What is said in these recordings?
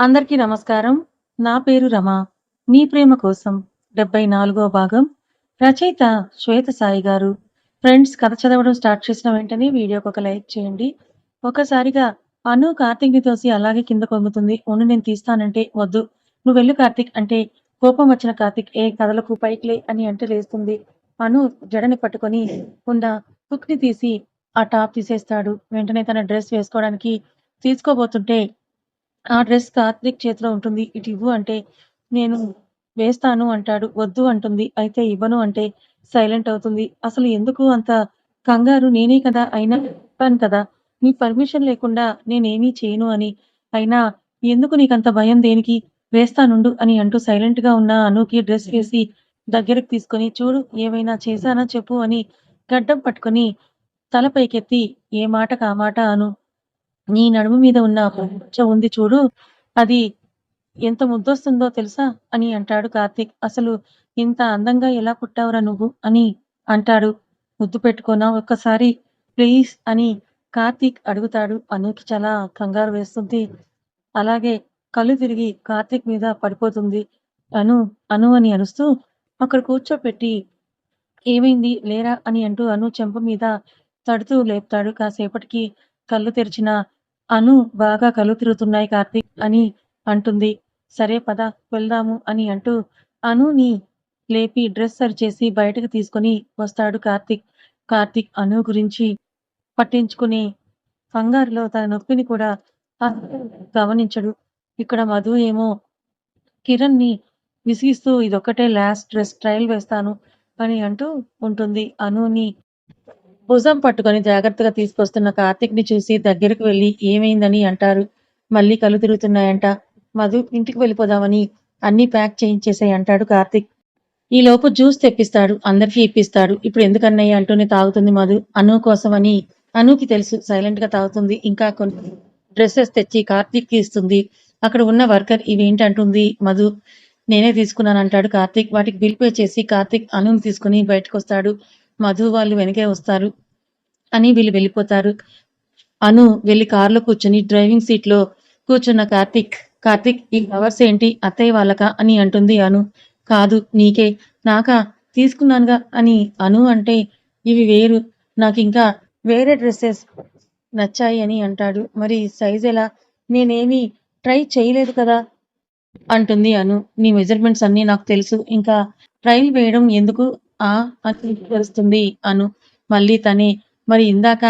అందరికీ నమస్కారం. నా పేరు రమ. మీ ప్రేమ కోసం 74వ భాగం. రచయిత శ్వేత సాయి గారు. ఫ్రెండ్స్ కథ చదవడం స్టార్ట్ చేసిన వెంటనే వీడియోకి ఒక లైక్ చేయండి. ఒక్కసారిగా అను కార్తీక్‌ని తోసి అలాగే కింద కొంగుతుంది. ఉండి నేను తీస్తానంటే వద్దు. నువ్వు వెళ్ళు కార్తిక్ అంటే కోపం వచ్చిన కార్తిక్ ఏ కథలకు పైకి లే అని అంటే లేస్తుంది. అను జడని పట్టుకొని ఉన్న హుక్‌ని తీసి ఆ టాప్ తీసేస్తాడు. వెంటనే తన డ్రెస్ వేసుకోవడానికి తీసుకోబోతుంటే ఆ డ్రెస్ కార్తీక్ చేతిలో ఉంటుంది. ఇటు ఇవ్వు అంటే నేను వేస్తాను అంటాడు. వద్దు అంటుంది. అయితే ఇవ్వను అంటే సైలెంట్ అవుతుంది. అసలు ఎందుకు అంత కంగారు నేనే కదా! అయినా చెప్పాను కదా! నీ పర్మిషన్ లేకుండా నేనేమీ చేయను అని. అయినా ఎందుకు నీకంత భయం దేనికి? వేస్తానుండు అని అంటూ సైలెంట్గా ఉన్న అనుకి డ్రెస్ వేసి దగ్గరకు తీసుకొని చూడు ఏమైనా చేశానా చెప్పు అని గడ్డం పట్టుకొని తల పైకెత్తి ఏ మాటకు ఆ మాట అను. నీ నడుము మీద ఉన్న మచ్చ ఉంది చూడు. అది ఎంత ముద్దొస్తుందో తెలుసా? అని అంటాడు కార్తీక్. అసలు ఇంత అందంగా ఎలా పుట్టావురా నువ్వు? అని అంటాడు. ముద్దు పెట్టుకోనా ఒక్కసారి ప్లీజ్ అని కార్తీక్ అడుగుతాడు. అనుకి చాలా కంగారు వేస్తుంది. అలాగే కళ్ళు తిరిగి కార్తీక్ మీద పడిపోతుంది. అను, అను అని అరుస్తూ అక్కడ కూర్చోపెట్టి ఏమైంది లేరా అని అంటూ అను చెంప మీద తడుతూ లేపుతాడు. కాసేపటికి కళ్ళు తెరిచిన అను బాగా కళ్ళు తిరుగుతున్నాయి కార్తీక్ అని అంటుంది. సరే పద వెళ్దాము అని అంటూ అనుని లేపి డ్రెస్ సరిచేసి బయటకు తీసుకొని వస్తాడు కార్తీక్. కార్తీక్ అను గురించి పట్టించుకుని కంగారులో తన నొప్పిని కూడా గమనించడు. ఇక్కడ మధు ఏమో కిరణ్‌ని విసిగిస్తూ ఇదొక్కటే లాస్ట్ డ్రెస్ ట్రయల్ వేస్తాను అని అంటూ ఉంటుంది. అనుని భుజం పట్టుకొని జాగ్రత్తగా తీసుకొస్తున్న కార్తీక్‌ని చూసి దగ్గరకు వెళ్ళి ఏమైందని అంటారు. మళ్ళీ కళ్ళు తిరుగుతున్నాయంట. మధు ఇంటికి వెళ్ళిపోదామని అన్ని ప్యాక్ చేయించేసాయి అంటాడు కార్తీక్. ఈలోపు జ్యూస్ తెప్పిస్తాడు. అందరికీ ఇప్పిస్తాడు. ఇప్పుడు ఎందుకన్నయ్య అంటూనే తాగుతుంది మధు. అను కోసమని అనుకి తెలుసు సైలెంట్గా తాగుతుంది. ఇంకా కొన్ని డ్రెస్సెస్ తెచ్చి కార్తీక్‌కి ఇస్తుంది. అక్కడ ఉన్న వర్కర్ ఇవేంటంటుంది మధు. నేనే తీసుకున్నాను అంటాడు కార్తీక్. వాటికి బిల్ పే చేసి కార్తిక్ అనుని తీసుకొని బయటకొస్తాడు. మధు వాళ్ళు వెనకే వస్తారు. అని వీళ్ళు వెళ్ళిపోతారు. అను వెళ్ళి కారులో కూర్చొని డ్రైవింగ్ సీట్‌లో కూర్చున్న కార్తీక్, కార్తీక్ ఈ ఫ్లవర్స్ ఏంటి అత్తయ్య వాళ్ళకా? అని అంటుంది అను. కాదు నీకే. నాకా? తీసుకున్నానుగా అని అను అంటే ఇవి వేరు. నాకు ఇంకా వేరే డ్రెస్సెస్ నచ్చాయి అని అంటాడు. మరి సైజ్ ఎలా నేనేమీ ట్రై చేయలేదు కదా! అంటుంది అను. నీ మెజర్‌మెంట్స్ అన్నీ నాకు తెలుసు. ఇంకా ట్రైల్ వేయడం ఎందుకు? ఆ! అని అను. మళ్ళీ తనే మరి ఇందాక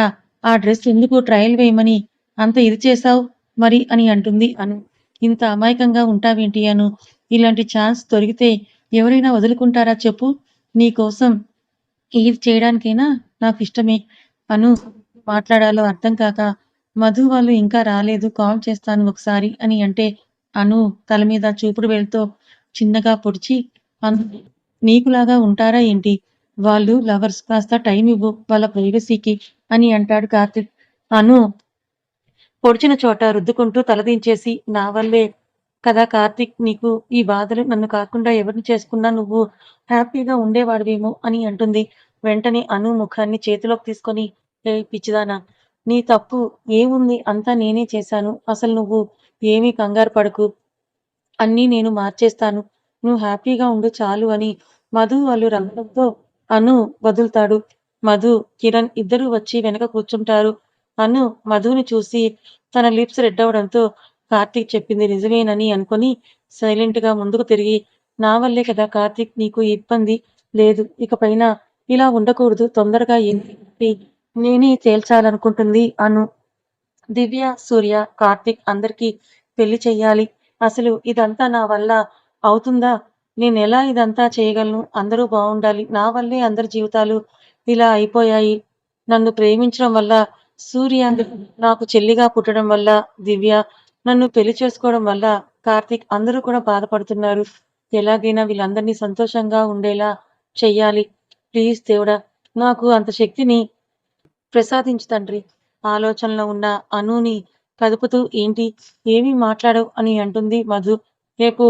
ఆ డ్రెస్ ఎందుకు ట్రయల్ వేయమని అంత ఇది చేశావు మరి అని అంటుంది అను. ఇంత అమాయకంగా ఉంటావేంటి అను. ఇలాంటి ఛాన్స్ దొరికితే ఎవరైనా వదులుకుంటారా చెప్పు? నీ కోసం చేయడానికైనా చేయడానికైనా నాకిష్టమే. అను మాట్లాడాలో అర్థం కాక మధు వాళ్ళు ఇంకా రాలేదు కాల్ చేస్తాను ఒకసారి అని అంటే అను తల మీద చూపుడు వేలుతో చిన్నగా పొడిచి అను నీకులాగా ఉంటారా ఏంటి? వాళ్ళు లవర్స్ కాస్త టైం ఇవ్వు వాళ్ళ ప్రైవసీకి అని అంటాడు కార్తిక్ అను పొడిచిన చోట రుద్దుకుంటూ తలదించేసి నా వల్లే కదా కార్తీక్ నీకు ఈ బాధలు నన్ను కాకుండా ఎవరిని చేసుకున్నా నువ్వు హ్యాపీగా ఉండేవాడివేమో అని అంటుంది. వెంటనే అను ముఖాన్ని చేతిలోకి తీసుకొని పిచ్చిదానా! నీ తప్పు ఏముంది అంతా నేనే చేశాను. అసలు నువ్వు ఏమీ కంగారు పడకు. అన్నీ నేను మార్చేస్తాను. నువ్వు హ్యాపీగా ఉండు చాలు అని మధు వాళ్ళు రావడంతో అను వదులుతాడు. మధు, కిరణ్ ఇద్దరు వచ్చి వెనక కూర్చుంటారు. అను మధుని చూసి తన లిప్స్ రెడ్ అవ్వడంతో కార్తీక్ చెప్పింది నిజమేనని అనుకొని సైలెంట్‌గా ముందుకు తిరిగి నా వల్లే కదా కార్తీక్ నీకు ఇబ్బంది లేదు. ఇకపైన ఇలా ఉండకూడదు. తొందరగా ఏంటి నేనే తేల్చాలనుకుంటుంది అను. దివ్య, సూర్య, కార్తీక్ అందరికీ పెళ్ళి చెయ్యాలి. అసలు ఇదంతా నా వల్ల అవుతుందా? నేనెలా ఇదంతా చేయగలను? అందరూ బావుండాలి. నా వల్లే అందరి జీవితాలు ఇలా అయిపోయాయి. నన్ను ప్రేమించడం వల్ల సూర్య, నాకు చెల్లిగా పుట్టడం వల్ల దివ్య, నన్ను పెళ్ళి చేసుకోవడం వల్ల కార్తీక్ అందరూ కూడా బాధపడుతున్నారు. ఎలాగైనా వీళ్ళందరినీ సంతోషంగా ఉండేలా చెయ్యాలి. ప్లీజ్ దేవుడా! నాకు అంత శక్తిని ప్రసాదించు తండ్రి. ఆలోచనలో ఉన్న అనుని కదుపుతూ ఏంటి? ఏమీ మాట్లాడవు అని అంటుంది మధు. రేపు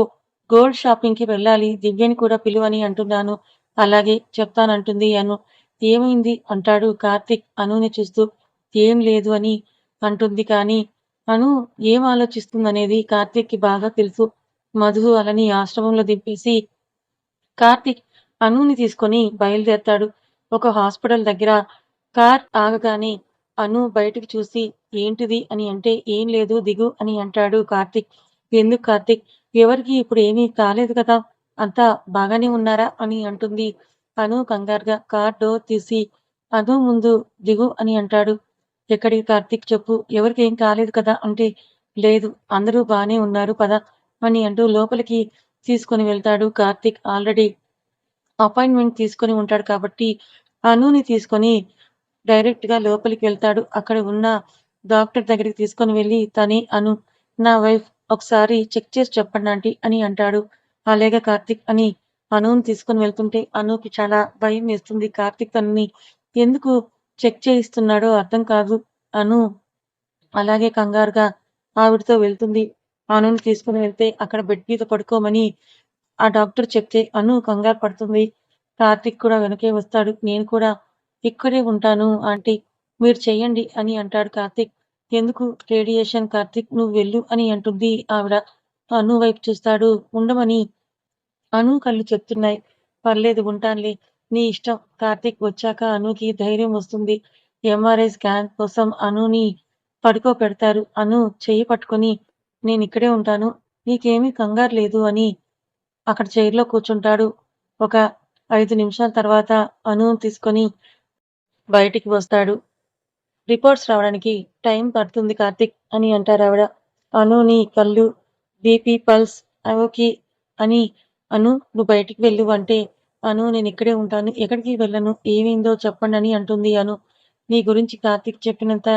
గోల్డ్ షాపింగ్‌కి వెళ్ళాలి. దివ్యని కూడా పిలువని అంటున్నాను. అలాగే చెప్తానంటుంది అను. ఏమైంది? అంటాడు కార్తీక్ అనుని చూస్తూ. ఏం లేదు అని అంటుంది కానీ అను ఏం ఆలోచిస్తుందనేది కార్తీక్‌కి బాగా తెలుసు. మధు అలని ఆశ్రమంలో దింపేసి కార్తిక్ అనుని తీసుకొని బయలుదేరతాడు. ఒక హాస్పిటల్ దగ్గర కార్ ఆగగానే అను బయటకు చూసి ఏంటిది అని అంటే ఏం లేదు దిగు అని అంటాడు కార్తిక్ ఎందుకు కార్తిక్ ఎవరికి ఇప్పుడు ఏమీ కాలేదు కదా! అంతా బాగానే ఉన్నారా? అని అంటుంది అను కంగారుగా. కార్ డోర్ తీసి అను ముందు దిగు అని అంటాడు. ఎక్కడికి కార్తీక్ చెప్పు. ఎవరికేం కాలేదు కదా! అంటే లేదు అందరూ బానే ఉన్నారు పద అని అంటూ లోపలికి తీసుకొని వెళ్తాడు కార్తీక్. ఆల్రెడీ అపాయింట్మెంట్ తీసుకొని ఉంటాడు కాబట్టి అనుని తీసుకొని డైరెక్ట్గా లోపలికి వెళ్తాడు. అక్కడ ఉన్న డాక్టర్ దగ్గరికి తీసుకొని వెళ్ళి తనే అను. నా వైఫ్ ఒకసారి చెక్ చేసి చెప్పండి ఆంటీ అని అంటాడు. అలాగే కార్తిక్ అని అనుని తీసుకొని వెళ్తుంటే అనుకి చాలా భయం వేస్తుంది. కార్తీక్ తనని ఎందుకు చెక్ చేయిస్తున్నాడో అర్థం కాదు. అను అలాగే కంగారుగా ఆవిడతో వెళ్తుంది. అనుని తీసుకొని వెళ్తే అక్కడ బెడ్ మీద పడుకోమని ఆ డాక్టర్ చెప్తే అను కంగారు పడుతుంది. కార్తిక్ కూడా వెనకే వస్తాడు. నేను కూడా ఇక్కడే ఉంటాను ఆంటీ. మీరు చెయ్యండి అని అంటాడు కార్తిక్ ఎందుకు రేడియేషన్ కార్తీక్ నువ్వు వెళ్ళు అని అంటుంది ఆవిడ. అను వైపు చూస్తాడు. ఉండమని అను కళ్ళు చెప్తున్నాయి. పర్లేదు ఉంటానులే. నీ ఇష్టం. కార్తీక్ వచ్చాక అనుకి ధైర్యం వస్తుంది. ఎంఆర్ఐ స్కాన్ కోసం అనుని పడుకో పెడతారు అను చెయ్యి పట్టుకొని నేనిక్కడే ఉంటాను. నీకేమీ కంగారు లేదు అని అక్కడ చైర్‌లో కూర్చుంటాడు. ఒక ఐదు నిమిషాల తర్వాత అను తీసుకొని బయటికి వస్తాడు. రిపోర్ట్స్ రావడానికి టైం పడుతుంది కార్తీక్ అని అంటారు ఆవిడ అనుని కళ్ళు, బీపీ, పల్స్ ఓకే అని అను నువ్వు బయటికి వెళ్ళు అంటే అను నేనిక్కడే ఉంటాను. ఎక్కడికి వెళ్ళను. ఏమైందో చెప్పండి అని అంటుంది అను. నీ గురించి కార్తిక్ చెప్పినంత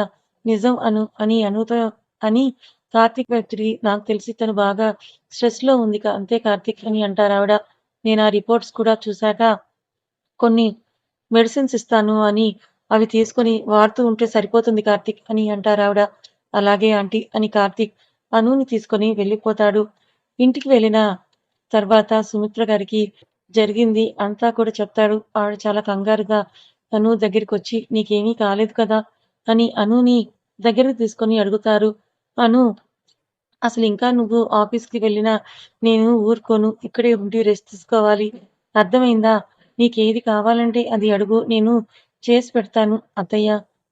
నిజం అను అని అనుతో అని కార్తీక్ వైపు తిరిగి నాకు తెలిసి తను బాగా స్ట్రెస్‌లో ఉంది అంతే కార్తిక్ అని అంటారు ఆవిడ నేను ఆ రిపోర్ట్స్ కూడా చూశాక కొన్ని మెడిసిన్స్ ఇస్తాను అని అవి తీసుకొని వాడుతూ ఉంటే సరిపోతుంది కార్తీక్ అని అంటారావిడ. అలాగే ఆంటీ అని కార్తీక్ అనుని తీసుకొని వెళ్ళిపోతాడు. ఇంటికి వెళ్ళిన తర్వాత సుమిత్ర గారికి జరిగింది అంతా కూడా చెప్తాడు. ఆవిడ చాలా కంగారుగా అను దగ్గరికొచ్చి నీకేమీ కాలేదు కదా! అని అనుని దగ్గరికి తీసుకొని అడుగుతారు. అను అసలు ఇంకా నువ్వు ఆఫీస్‌కి వెళ్ళినా నేను ఊరుకోను. ఇక్కడే ఉండి రెస్ట్ తీసుకోవాలి. అర్థమైందా? నీకేది కావాలంటే అది అడుగు. నేను చేసి పెడతాను. అత్తయ్య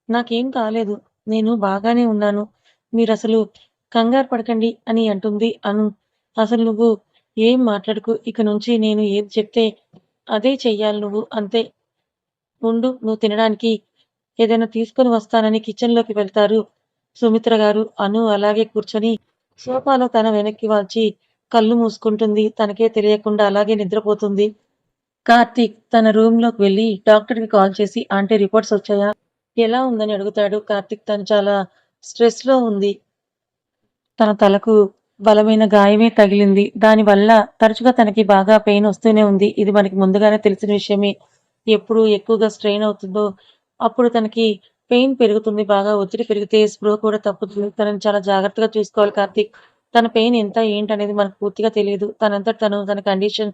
నాకేం కాలేదు. నేను బాగానే ఉన్నాను. మీరు అసలు కంగారు పడకండి అని అంటుంది అను. అసలు నువ్వు ఏం మాట్లాడుకు ఇక నుంచి నేను ఏది చెప్తే అదే చెయ్యాలి నువ్వు అంతే. ఉండు నువ్వు తినడానికి ఏదైనా తీసుకొని వస్తానని కిచెన్‌లోకి వెళ్తారు సుమిత్ర గారు. అను అలాగే కూర్చొని సోఫాలో తన వెనక్కి వాల్చి కళ్ళు మూసుకుంటుంది. తనకే తెలియకుండా అలాగే నిద్రపోతుంది. కార్తీక్ తన రూమ్‌లోకి డాక్టర్ డాక్టర్‌కి కాల్ చేసి ఆంటీ రిపోర్ట్స్ వచ్చాయా? ఎలా ఉందని అడుగుతాడు. కార్తీక్ తను చాలా స్ట్రెస్‌లో ఉంది. తన తలకు బలమైన గాయమే తగిలింది. దానివల్ల తరచుగా తనకి బాగా పెయిన్ వస్తూనే ఉంది. ఇది మనకి ముందుగానే తెలిసిన విషయమే. ఎప్పుడు ఎక్కువగా స్ట్రెయిన్ అవుతుందో అప్పుడు తనకి పెయిన్ పెరుగుతుంది. బాగా ఒత్తిడి పెరిగితే స్ప్రో కూడా తప్పుతుంది. తనని చాలా జాగ్రత్తగా చూసుకోవాలి కార్తీక్. తన పెయిన్ ఎంత ఏంటనేది మనకు పూర్తిగా తెలియదు తనంతట తను తన కండిషన్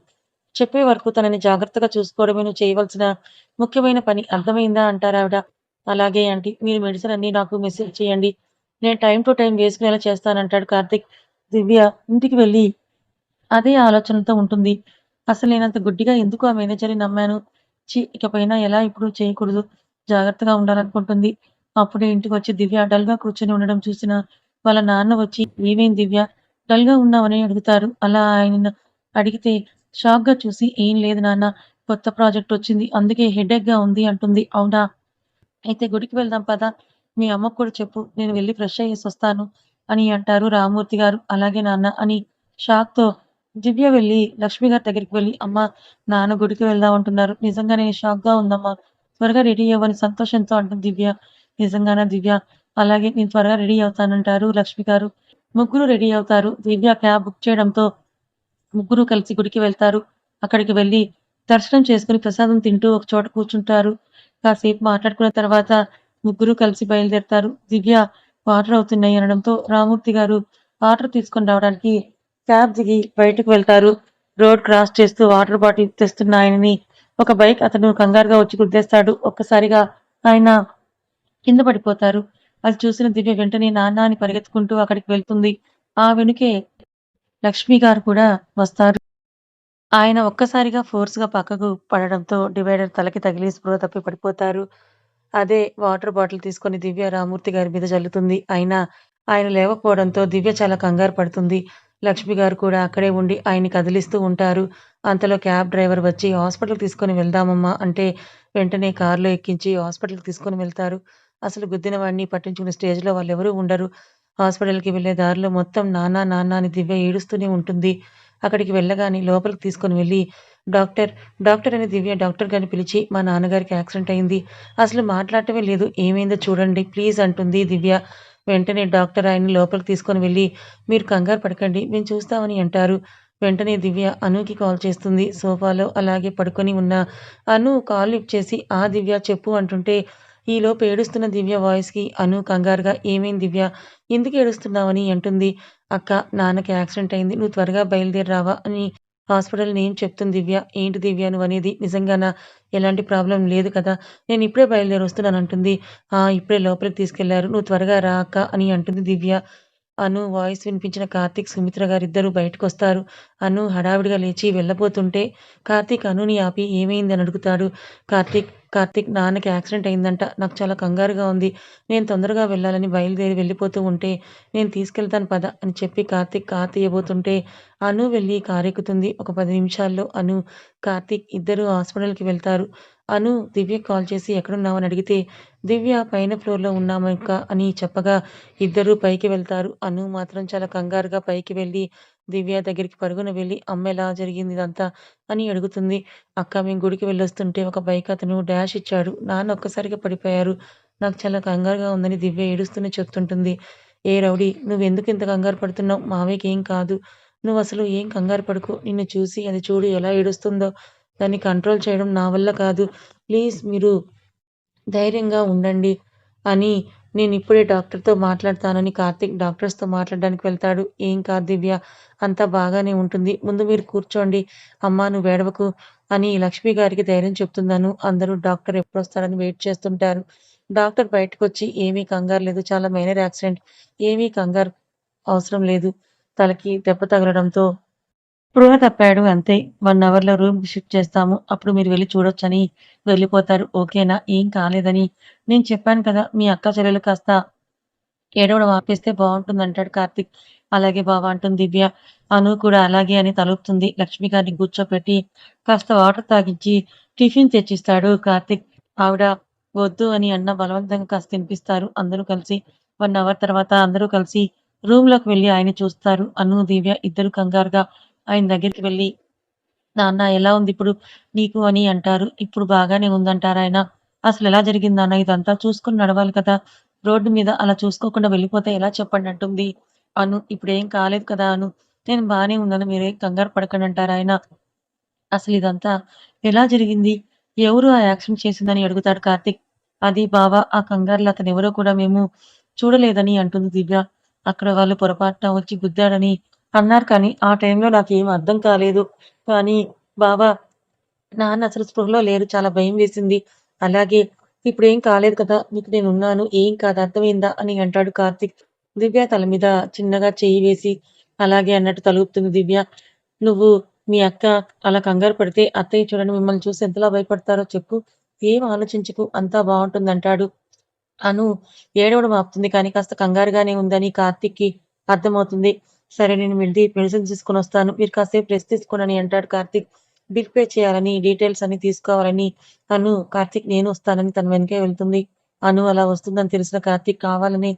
చెప్పే వరకు తనని జాగ్రత్తగా చూసుకోవడమే నువ్వు చేయవలసిన ముఖ్యమైన పని. అర్థమైందా? అంటారావిడ. అలాగే ఆంటీ. మీరు మెడిసిన్ అన్ని నాకు మెసేజ్ చేయండి. నేను టైం టు టైం వేసుకునేలా చేస్తానంటాడు కార్తిక్ దివ్య ఇంటికి వెళ్ళి అదే ఆలోచనతో ఉంటుంది. అసలు నేనంత గుడ్డిగా ఎందుకు ఆ మేనేజర్‌ని నమ్మాను. చి ఇకపైన ఎలా ఇప్పుడు చేయకూడదు. జాగ్రత్తగా ఉండాలనుకుంటుంది. అప్పుడే ఇంటికి వచ్చి దివ్య డల్‌గా కూర్చొని ఉండడం చూసిన వాళ్ళ నాన్న వచ్చి ఏమేం దివ్య? డల్‌గా ఉన్నావని అడుగుతారు. అలా ఆయన అడిగితే షాక్‌గా చూసి ఏం లేదు నాన్న. కొత్త ప్రాజెక్ట్ వచ్చింది. అందుకే హెడేక్‌గా ఉంది అంటుంది. అవునా? అయితే గుడికి వెళ్దాం పదా మీ అమ్మకు కూడా చెప్పు. నేను వెళ్ళి ఫ్రెష్ అయ్యేసి వస్తాను అని అంటారు రామూర్తి గారు. అలాగే నాన్న అని షాక్‌తో దివ్య వెళ్ళి లక్ష్మి గారి దగ్గరికి వెళ్ళి అమ్మా నాన్న గుడికి వెళ్దాం అంటున్నారు. నిజంగానే షాక్‌గా ఉందమ్మా. త్వరగా రెడీ అవ్వని సంతోషంతో అంటుంది దివ్య. నిజంగానా దివ్య? అలాగే నేను త్వరగా రెడీ అవుతానంటారు లక్ష్మి గారు. ముగ్గురు రెడీ అవుతారు. దివ్య క్యాబ్ బుక్ చేయడంతో ముగ్గురు కలిసి గుడికి వెళ్తారు. అక్కడికి వెళ్ళి దర్శనం చేసుకుని ప్రసాదం తింటూ ఒక చోట కూర్చుంటారు. కాసేపు మాట్లాడుకున్న తర్వాత ముగ్గురు కలిసి బయలుదేరతారు. దివ్య వాటర్ అవుతున్నాయి అనడంతో రామూర్తి గారు వాటర్ తీసుకొని రావడానికి క్యాబ్ దిగి బయటకు వెళ్తారు. రోడ్ క్రాస్ చేస్తూ వాటర్ బాటిల్ తెస్తున్న ఆయనని ఒక బైక్ అతను కంగారుగా వచ్చి గుద్దేస్తాడు. ఒక్కసారిగా ఆయన కింద పడిపోతారు. అది చూసిన దివ్య వెంటనే నాన్న అని పరిగెత్తుకుంటూ అక్కడికి వెళ్తుంది. ఆ వెనుకే లక్ష్మి గారు కూడా వస్తారు. ఆయన ఒక్కసారిగా ఫోర్స్‌గా పక్కకు పడడంతో డివైడర్ తలకి తగిలి స్పృహ తప్పి పడిపోతారు. అదే వాటర్ బాటిల్ తీసుకొని దివ్య రామూర్తి గారి మీద జల్లుతుంది. అయినా ఆయన లేవకపోవడంతో దివ్య చాలా కంగారు పడుతుంది. లక్ష్మి గారు కూడా అక్కడే ఉండి ఆయన్ని కదిలిస్తూ ఉంటారు. అంతలో క్యాబ్ డ్రైవర్ వచ్చి హాస్పిటల్‌కి తీసుకొని వెళ్దామమ్మా అంటే వెంటనే కారులో ఎక్కించి హాస్పిటల్‌కి తీసుకొని వెళ్తారు. అసలు గుద్దిన వాడిని పట్టించుకునే స్టేజ్‌లో వాళ్ళెవరూ ఉండరు. హాస్పిటల్‌కి వెళ్ళే దారిలో మొత్తం నానా నాన్న అని దివ్య ఏడుస్తూనే ఉంటుంది. అక్కడికి వెళ్ళగానే లోపలికి తీసుకొని వెళ్ళి డాక్టర్, డాక్టర్ అని దివ్య డాక్టర్ గారిని పిలిచి మా నాన్నగారికి యాక్సిడెంట్ అయింది. అసలు మాట్లాడటమే లేదు. ఏమైందో చూడండి ప్లీజ్ అంటుంది దివ్య. వెంటనే డాక్టర్ ఆయన్ని లోపలికి తీసుకొని వెళ్ళి మీరు కంగారు పడకండి మేము చూస్తామని అంటారు. వెంటనే దివ్య అనుకి కాల్ చేస్తుంది. సోఫాలో అలాగే పడుకొని ఉన్న అను కాల్ లిఫ్ట్ చేసి ఆ దివ్య చెప్పు అంటుంటే ఈలోపు ఏడుస్తున్న దివ్య వాయిస్‌కి అను కంగారుగా ఏమైంది దివ్య? ఎందుకు ఏడుస్తున్నావని అంటుంది. అక్క నాన్నకి యాక్సిడెంట్ అయింది. నువ్వు త్వరగా బయలుదేరి రావా అని హాస్పిటల్ నేమ్ చెప్తుంది దివ్య. ఏంటి దివ్య నువ్వనేది? నిజంగానా? ఎలాంటి ప్రాబ్లం లేదు కదా! నేను ఇప్పుడే బయలుదేరి వస్తున్నానంటుంది. ఆ! ఇప్పుడే లోపలికి తీసుకెళ్ళారు. నువ్వు త్వరగా రా అక్క అని అంటుంది దివ్య. అను వాయిస్ వినిపించిన కార్తీక్, సుమిత్ర గారిద్దరూ బయటకొస్తారు. అను హడావిడిగా లేచి వెళ్ళబోతుంటే కార్తీక్ అనుని ఆపి ఏమైంది అని అడుగుతాడు. కార్తీక్, కార్తీక్ నాన్నకి యాక్సిడెంట్ అయిందంట. నాకు చాలా కంగారుగా ఉంది. నేను తొందరగా వెళ్ళాలని బయలుదేరి వెళ్ళిపోతూ ఉంటే నేను తీసుకెళ్తాను పద అని చెప్పి కార్తీక్ కార్ తీయబోతుంటే అను వెళ్ళి కారెక్కుతుంది. ఒక పది నిమిషాల్లో అను, కార్తీక్ ఇద్దరూ హాస్పిటల్‌కి వెళ్తారు. అను దివ్య కాల్ చేసి ఎక్కడున్నావని అడిగితే దివ్య పైన ఫ్లోర్‌లో ఉన్నామక్క అని చెప్పగా ఇద్దరూ పైకి వెళ్తారు. అను మాత్రం చాలా కంగారుగా పైకి వెళ్ళి దివ్య దగ్గరికి పరుగున వెళ్ళి అమ్మ ఎలా జరిగింది ఇదంతా అని అడుగుతుంది. అక్క మేము గుడికి వెళ్ళొస్తుంటే ఒక బైక్ అతను డాష్ ఇచ్చాడు. నాన్న ఒక్కసారిగా పడిపోయారు. నాకు చాలా కంగారుగా ఉందని దివ్య ఏడుస్తూనే చెప్తుంటుంది. ఏ రౌడీ నువ్వెందుకు ఇంత కంగారు పడుతున్నావు? మావయ్యకి ఏం కాదు. అసలు ఏం కంగారు పడుకు నిన్ను చూసి అది చూడు ఎలా ఏడుస్తుందో. దాన్ని కంట్రోల్ చేయడం నా వల్ల కాదు. ప్లీజ్ మీరు ధైర్యంగా ఉండండి అని నేను ఇప్పుడే డాక్టర్‌తో మాట్లాడతానని కార్తీక్ డాక్టర్స్‌తో మాట్లాడడానికి వెళ్తాడు. ఏం కాదు దివ్య అంతా బాగానే ఉంటుంది. ముందు మీరు కూర్చోండి. అమ్మా నువ్వేడవకు అని లక్ష్మి గారికి ధైర్యం చెప్తున్నాను అందరూ డాక్టర్ ఎప్పుడొస్తాడని వెయిట్ చేస్తుంటారు. డాక్టర్ బయటకు వచ్చి ఏమీ కంగారు లేదు. చాలా మైనర్ యాక్సిడెంట్. ఏమీ కంగారు అవసరం లేదు. తలకి దెబ్బ తగలడంతో స్పృహ తప్పాడు అంతే. వన్ అవర్‌లో రూమ్‌కి షిఫ్ట్ చేస్తాము. అప్పుడు మీరు వెళ్ళి చూడొచ్చని వెళ్ళిపోతారు. ఓకేనా? ఏం కాలేదని నేను చెప్పాను కదా! మీ అక్క చెల్లెలు కాస్త ఏడవడం ఆపేస్తే బావుంటుందంటాడు కార్తీక్. అలాగే బావ అంటుంది దివ్య. అను కూడా అలాగే అని తలుపుతుంది లక్ష్మి గారిని కూర్చోపెట్టి కాస్త వాటర్ తాగించి టిఫిన్ తెచ్చిస్తాడు కార్తీక్. ఆవిడ వద్దు అని అన్న బలవంతంగా కాస్త తినిపిస్తారు అందరూ కలిసి. వన్ అవర్ తర్వాత అందరూ కలిసి రూమ్లోకి వెళ్ళి ఆయన చూస్తారు. అను, దివ్య ఇద్దరు కంగారుగా ఆయన దగ్గరికి వెళ్ళి నాన్న ఎలా ఉంది ఇప్పుడు నీకు అని అంటారు. ఇప్పుడు బాగానే ఉందంటారు ఆయన అసలు ఎలా జరిగింది అన్న ఇదంతా? చూసుకుని నడవాలి కదా! రోడ్డు మీద అలా చూసుకోకుండా వెళ్ళిపోతే ఎలా చెప్పండి అంటుంది. అను ఇప్పుడేం కాలేదు కదా అను. నేను బానే ఉన్నాను. మీరేం కంగారు పడకండి అంటారాయన. ఇదంతా ఎలా జరిగింది? ఎవరు ఆ యాక్సిడెంట్ చేసిందని అడుగుతాడు కార్తిక్ అది బావా ఆ కంగారులో ఎవరో కూడా మేము చూడలేదని అంటుంది దివ్య. అక్కడ వాళ్ళు పొరపాటున వచ్చి గుద్దాడని అన్నారు కానీ ఆ టైంలో నాకేం అర్థం కాలేదు. కానీ బాబా నాన్న అసలు స్పృహలో లేరు. చాలా భయం వేసింది. అలాగే ఇప్పుడు ఏం కాలేదు కదా! నీకు నేనున్నాను. ఏం కాదు అర్థమైందా? అని అంటాడు కార్తిక్ దివ్య తల మీద చిన్నగా చేయి వేసి అలాగే అన్నట్టు తలుపుతుంది దివ్య. నువ్వు మీ అక్క అలా కంగారు పడితే అత్తయ్య చూడని మిమ్మల్ని చూసి ఎంతలా భయపడతారో చెప్పు. ఏం ఆలోచించకు అంతా బాగుంటుంది అంటాడు అను ఏడవడం ఆపుతుంది. కానీ కాస్త కంగారుగానే ఉందని కార్తీక్‌కి అర్థమవుతుంది. సరే నేను వెళ్ళి మెడిసిన్స్ తీసుకొనొస్తాను. మీరు కాసేపు రెస్ట్ తీసుకోనని అని అంటాడు కార్తీక్. బిల్ పే చేయాలని, డీటెయిల్స్ అన్ని తీసుకోవాలని అను కార్తీక్ నేను వస్తానని తన వెనకే వెళ్తుంది. అను అలా వస్తుందని తెలిసిన కార్తీక్ కావాలని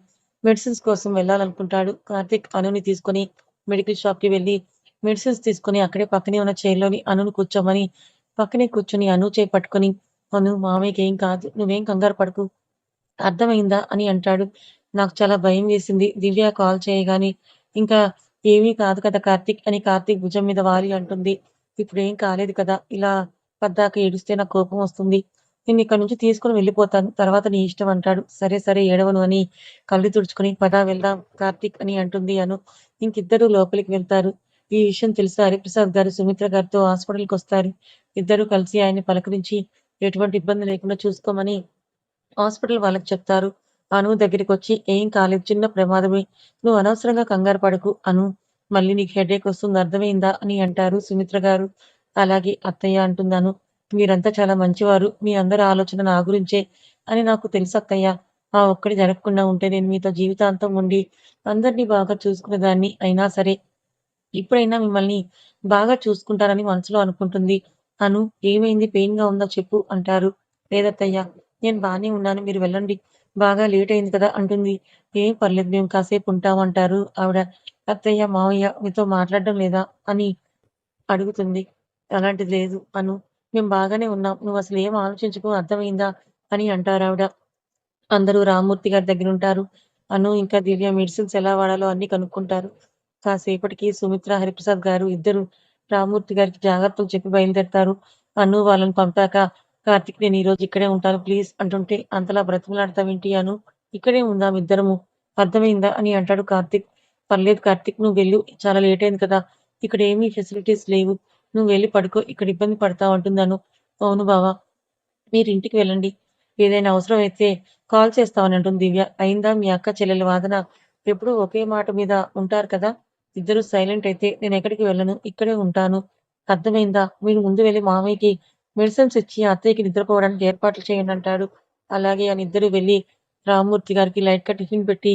మెడిసిన్స్ కోసం వెళ్ళాలనుకుంటాడు. కార్తీక్ అనుని తీసుకొని మెడికల్ షాప్కి వెళ్ళి మెడిసిన్స్ తీసుకొని అక్కడే పక్కనే ఉన్న చైర్‌లోని అనును కూర్చోమని పక్కనే కూర్చొని అను చేయి పట్టుకొని అను మామయ్యకి ఏం కాదు. నువ్వేం కంగారు పడకు. అర్థమైందా? అని అంటాడు. నాకు చాలా భయం వేసింది. దివ్య కాల్ చేయగానే ఇంకా ఏమీ కాదు కదా కార్తీక్ అని కార్తీక్ భుజం మీద వాలి అంటుంది. ఇప్పుడు ఏం కాలేదు కదా! ఇలా పద్దాక ఏడుస్తే నాకు కోపం వస్తుంది. నేను ఇక్కడ నుంచి తీసుకొని వెళ్ళిపోతాను. తర్వాత నీ ఇష్టం అంటాడు. సరే సరే ఏడవను అని కళ్ళు తుడుచుకుని పదా వెళ్దాం కార్తీక్ అని అంటుంది అను. ఇంకిద్దరు లోపలికి వెళ్తారు. ఈ విషయం తెలిసి హరిప్రసాద్ గారు సుమిత్ర గారితో హాస్పిటల్‌కొస్తారు. ఇద్దరు కలిసి ఆయన్ని పలకరించి ఎటువంటి ఇబ్బంది లేకుండా చూసుకోమని హాస్పిటల్ వాళ్ళకి చెప్తారు. అను దగ్గరికొచ్చి ఏం కాలేదు చిన్న ప్రమాదమే. నువ్వు అనవసరంగా కంగారు పడకు అను. మళ్ళీ నీకు హెడేక్ వస్తుంది అర్థమైందా? అని అంటారు సుమిత్ర గారు. అలాగే అత్తయ్య అంటున్నాను. మీరంతా చాలా మంచివారు. మీ అందరి ఆలోచన నా గురించే అని నాకు తెలుసు అత్తయ్య. ఆ ఒక్కటి జరగకుండా ఉంటే నేను మీతో జీవితాంతం ఉండి అందరినీ బాగా చూసుకునేదాన్ని అయినా సరే ఇప్పుడైనా మిమ్మల్ని బాగా చూసుకుంటానని మనసులో అనుకుంటుంది. అను ఏమైంది? పెయిన్గా ఉందో చెప్పు అంటారు. లేదత్తయ్య నేను బాగానే ఉన్నాను. మీరు వెళ్ళండి. బాగా లేట్ అయింది కదా అంటుంది. ఏం పర్లేదు మేము కాసేపు ఉంటామంటారు ఆవిడ. అత్తయ్య మావయ్య మీతో మాట్లాడడం లేదా? అని అడుగుతుంది. అలాంటిది లేదు అను. మేము బాగానే ఉన్నాం. నువ్వు అసలు ఏం ఆలోచించుకో అర్థమైందా? అని అంటారు ఆవిడ. అందరూ రామ్మూర్తి గారి దగ్గర ఉంటారు అను ఇంకా దివ్య మెడిసిన్స్ ఎలా వాడాలో అన్ని కనుక్కుంటారు. కాసేపటికి సుమిత్ర హరిప్రసాద్ గారు ఇద్దరు రామ్మూర్తి గారికి జాగ్రత్తలు చెప్పి బయలుదేరతారు. అను వాళ్ళని పంపాక కార్తిక్ నేను ఈ రోజు ఇక్కడే ఉంటాను. ప్లీజ్ అంటుంటే అంతలా బ్రతిమలాడతావేంటి అను? ఇక్కడే ఉందాం ఇద్దరము. అర్థమైందా? అని అంటాడు కార్తిక్. పర్లేదు కార్తిక్ నువ్వు వెళ్ళు. చాలా లేట్ అయింది కదా. ఇక్కడ ఏమీ ఫెసిలిటీస్ లేవు. నువ్వు వెళ్ళి పడుకో. ఇక్కడ ఇబ్బంది పడతావు అంటున్నాను అవును బావా. మీరు ఇంటికి వెళ్ళండి. ఏదైనా అవసరం అయితే కాల్ చేస్తామని అంటుంది దివ్య. అయిందా మీ అక్క చెల్లెల వాదన? ఎప్పుడూ ఒకే మాట మీద ఉంటారు కదా. ఇద్దరు సైలెంట్ అయితే నేను ఎక్కడికి వెళ్ళను? ఇక్కడే ఉంటాను. అర్థమైందా? మీరు ముందు వెళ్ళి మామయ్యకి మెడిసిన్స్ ఇచ్చి అత్తయ్యకి నిద్రపోవడానికి ఏర్పాట్లు చేయండి అంటాడు. అలాగే అని ఇద్దరు వెళ్ళి రామ్మూర్తి గారికి లైట్గా టిఫిన్ పెట్టి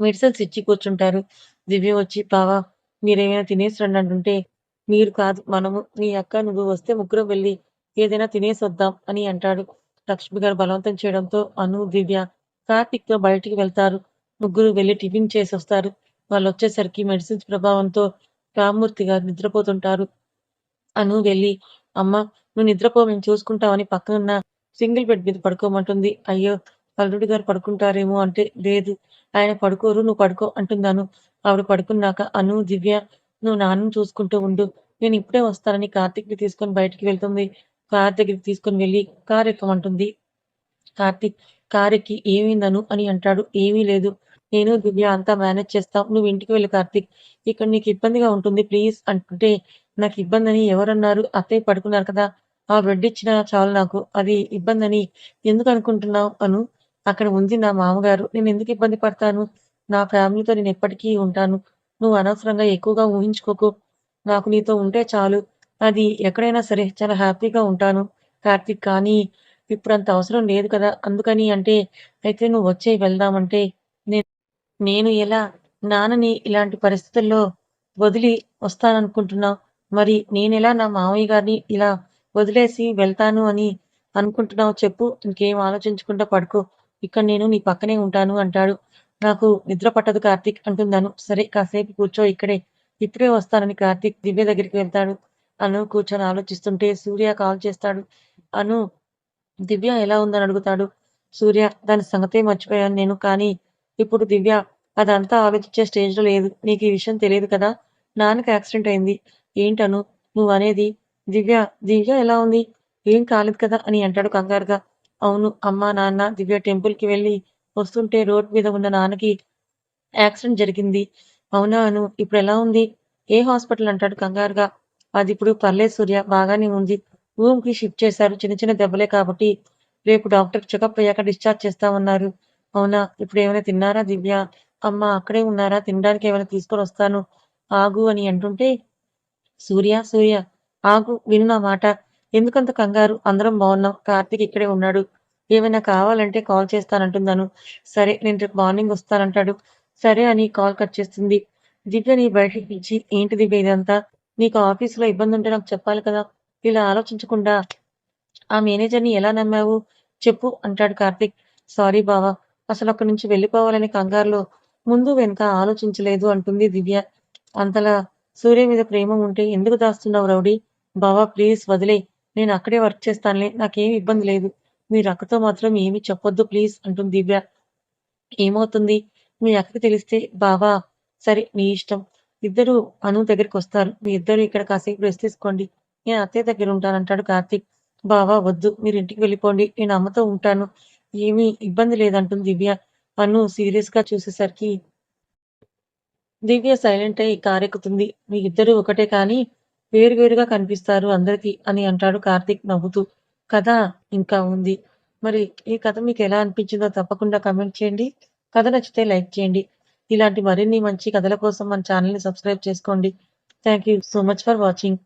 మెడిసిన్స్ ఇచ్చి కూర్చుంటారు. దివ్య వచ్చి బావా మీరేమైనా తినేసి రండి అంటుంటే మీరు కాదు మనము నీ అక్క నువ్వు వస్తే ముగ్గురం వెళ్ళి ఏదైనా తినేసి వద్దాం అని అంటాడు. లక్ష్మి గారు బలవంతం చేయడంతో అను దివ్య కార్తిక్తో బయటికి వెళ్తారు. ముగ్గురు వెళ్ళి టిఫిన్ చేసి వస్తారు. వాళ్ళు వచ్చేసరికి మెడిసిన్స్ ప్రభావంతో రామ్మూర్తి గారు నిద్రపోతుంటారు. అను వెళ్ళి అమ్మ నువ్వు నిద్రపో మేము చూసుకుంటామని పక్కనున్న సింగిల్ బెడ్ మీద పడుకోమంటుంది. అయ్యో అల్లుడి గారు పడుకుంటారేమో అంటే లేదు. ఆయన పడుకోరు నువ్వు పడుకో అంటున్నాను ఆవిడ పడుకున్నాక అను దివ్య నువ్వు నాన్నను చూసుకుంటూ ఉండు. నేను ఇప్పుడే వస్తానని కార్తిక్ని తీసుకొని బయటికి వెళ్తుంది. కార్ దగ్గరికి తీసుకొని వెళ్ళి కార్ ఎక్కమంటుంది. కార్తిక్ కార్ ఎక్కి ఏమైందను అని అంటాడు. ఏమీ లేదు. నేను దివ్య అంతా మేనేజ్ చేస్తాం. నువ్వు ఇంటికి వెళ్ళి కార్తిక్. ఇక్కడ నీకు ఇబ్బందిగా ఉంటుంది ప్లీజ్ అంటుంటే. నాకు ఇబ్బంది అని ఎవరన్నారు? అత్తయ్య పడుకున్నారు కదా. ఆ బ్రెడ్ ఇచ్చినా చాలు నాకు. అది ఇబ్బంది అని ఎందుకు అనుకుంటున్నావు అను? అక్కడ ఉంది నా మామగారు. నేను ఎందుకు ఇబ్బంది పడతాను? నా ఫ్యామిలీతో నేను ఎప్పటికీ ఉంటాను. నువ్వు అనవసరంగా ఎక్కువగా ఊహించుకోకు. నాకు నీతో ఉంటే చాలు. అది ఎక్కడైనా సరే చాలా హ్యాపీగా ఉంటాను. కార్తిక్ కానీ ఇప్పుడు అంత అవసరం లేదు కదా. అందుకని అంటే అయితే నువ్వు వచ్చే వెళ్దామంటే నేను నేను ఎలా నాన్నని ఇలాంటి పరిస్థితుల్లో వదిలి వస్తాననుకుంటున్నావు? మరి నేనెలా నా మామయ్య గారిని ఇలా వదిలేసి వెళ్తాను అని అనుకుంటున్నావు చెప్పు ఇంకేం ఆలోచించకుండా పడుకో. ఇక్కడ నేను నీ పక్కనే ఉంటాను అంటాడు. నాకు నిద్ర పట్టదు కార్తీక్ అంటున్నాను సరే కాసేపు కూర్చో ఇక్కడే. ఇప్పుడే వస్తానని కార్తీక్ దివ్య దగ్గరికి వెళ్తాడు. అను కూర్చొని ఆలోచిస్తుంటే సూర్య కాల్ చేస్తాడు. అను దివ్య ఎలా ఉందని అడుగుతాడు. సూర్య దాని సంగతే మర్చిపోయాను నేను కానీ ఇప్పుడు దివ్య అదంతా ఆలోచించే స్టేజ్లో లేదు. నీకు ఈ విషయం తెలియదు కదా? నాన్నకి యాక్సిడెంట్ అయింది. ఏంటను? నువ్వు అనేది దివ్య దివ్య ఎలా ఉంది? ఏం కాలేదు కదా అని అంటాడు కంగారుగా. అవును అమ్మ నాన్న దివ్య టెంపుల్కి వెళ్ళి వస్తుంటే రోడ్ మీద ఉన్న నాన్నకి యాక్సిడెంట్ జరిగింది. అవునా అను ఇప్పుడు ఎలా ఉంది? ఏ హాస్పిటల్ అంటాడు కంగారుగా. అది ఇప్పుడు పర్లేదు సూర్య బాగానే ఉంది. రూమ్కి షిఫ్ట్ చేశారు. చిన్న చిన్న దెబ్బలే కాబట్టి రేపు డాక్టర్ చెకప్ అయ్యాక డిశ్చార్జ్ చేస్తామన్నారు. అవునా ఇప్పుడు ఏమైనా తిన్నారా దివ్య? అమ్మ అక్కడే ఉన్నారా? తినడానికి ఏమైనా తీసుకొని వస్తాను. ఆగు అని అంటుంటే సూర్య సూర్య ఆగు విను నా మాట. ఎందుకంత కంగారు? అందరం బాగున్నాం. కార్తీక్ ఇక్కడే ఉన్నాడు. ఏమైనా కావాలంటే కాల్ చేస్తానంటున్నాను. సరే నేను రేపు మార్నింగ్ వస్తానంటాడు. సరే అని కాల్ కట్ చేస్తుంది. దివ్యని బయటికి పిలిచి ఏంటి దివ్య ఇదంతా నీకు ఆఫీసులో ఇబ్బంది ఉంటే నాకు చెప్పాలి కదా. ఇలా ఆలోచించకుండా ఆ మేనేజర్ని ఎలా నమ్మావు? చెప్పు అంటాడు కార్తీక్. సారీ బావా అసలు అక్కడి నుంచి వెళ్ళిపోవాలని కంగారులో ముందు వెనుక ఆలోచించలేదు అంటుంది దివ్య. అంతలా సూర్య మీద ప్రేమ ఉంటే ఎందుకు దాస్తున్నావు రౌడీ? బావా ప్లీజ్ వదిలే నేను అక్కడే వర్క్ చేస్తానులే నాకేం ఇబ్బంది లేదు. మీరు అక్కతో మాత్రం ఏమి చెప్పొద్దు ప్లీజ్ అంటుంది దివ్య. ఏమవుతుంది? మీ అక్కకి తెలిస్తే బావా సరే మీ ఇష్టం. ఇద్దరు అను దగ్గరికి వస్తారు. మీ ఇద్దరు ఇక్కడ కాసేపు రెస్ట్ తీసుకోండి. నేను అత్తయ్య దగ్గర ఉంటానంటాడు కార్తీక్. బావా వద్దు మీరు ఇంటికి వెళ్ళిపోండి నేను అమ్మతో ఉంటాను. ఏమీ ఇబ్బంది లేదంటుంది దివ్య. అను సీరియస్గా చూసేసరికి దివ్య సైలెంట్ అయి కారెక్కుతుంది. మీ ఇద్దరు ఒకటే కానీ వేరువేరుగా కనిపిస్తారు అందరికీ అని అంటాడు కార్తీక్ నవ్వుతూ కథ ఇంకా ఉంది మరి ఈ కథ మీకు ఎలా అనిపించిందో తప్పకుండా కమెంట్ చేయండి. కథ నచ్చితే లైక్ చేయండి. ఇలాంటి మరిన్ని మంచి కథల కోసం మన ఛానల్‌ని సబ్స్క్రైబ్ చేసుకోండి. Thank you so much for watching.